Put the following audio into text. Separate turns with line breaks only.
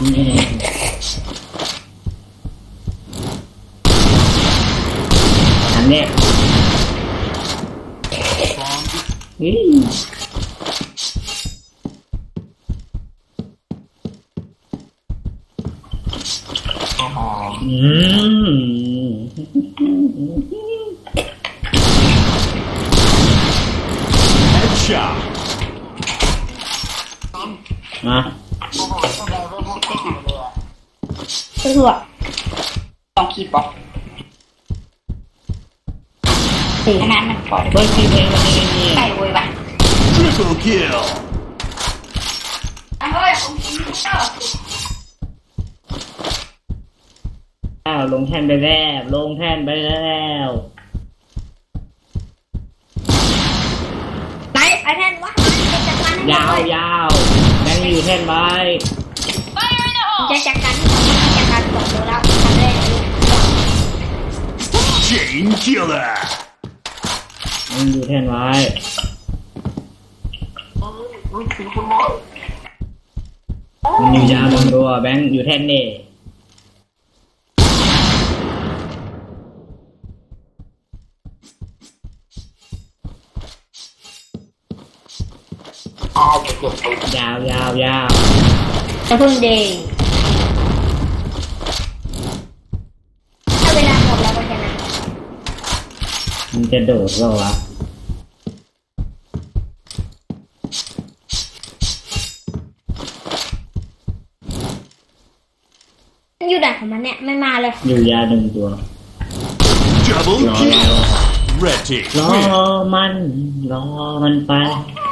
อืมอันเนี้ยอืม
อ๋อ
อืม
Headshot.
มา
โอ้โหทำไมไม่พูดไม่ถึงเลยอะ
ก็คือแบบ
ต้องคิดบอก
สี่
ขนาดมันปล่อย
เฮ้ยพี่เพลงมันนี่นี่
ไปเว้ยว่ะ
Triple kill.
เฮ้ยผมกินข้าว
อ้าวลงแท่นไปแล้วลงแท่นไปแล้ว
ไหนไอแทนวะจะจัดการให้
ยาว
หมดเลย
ยาว
Chain killer.
มันอยู่แท่นไว้
อุ้ยถึงคุณหมอ
มันอยู่ยาวลงตัวแบงค์อยู่แท่นเน่
อ้าวเจ็บไป
ยาวยาวยาว
จะพึ่งเดย์ถ้าเวลาหมดแล้วก็จะนะ
มันจะโดดก็วะ
มันอยู่ไหนของมันเนี่ยไม่มาเลย
อยู่ยาวหนึ่งตัว
Double
No,
kill.
no.
Red team
รอ
win.
มัน รอมันไป
เ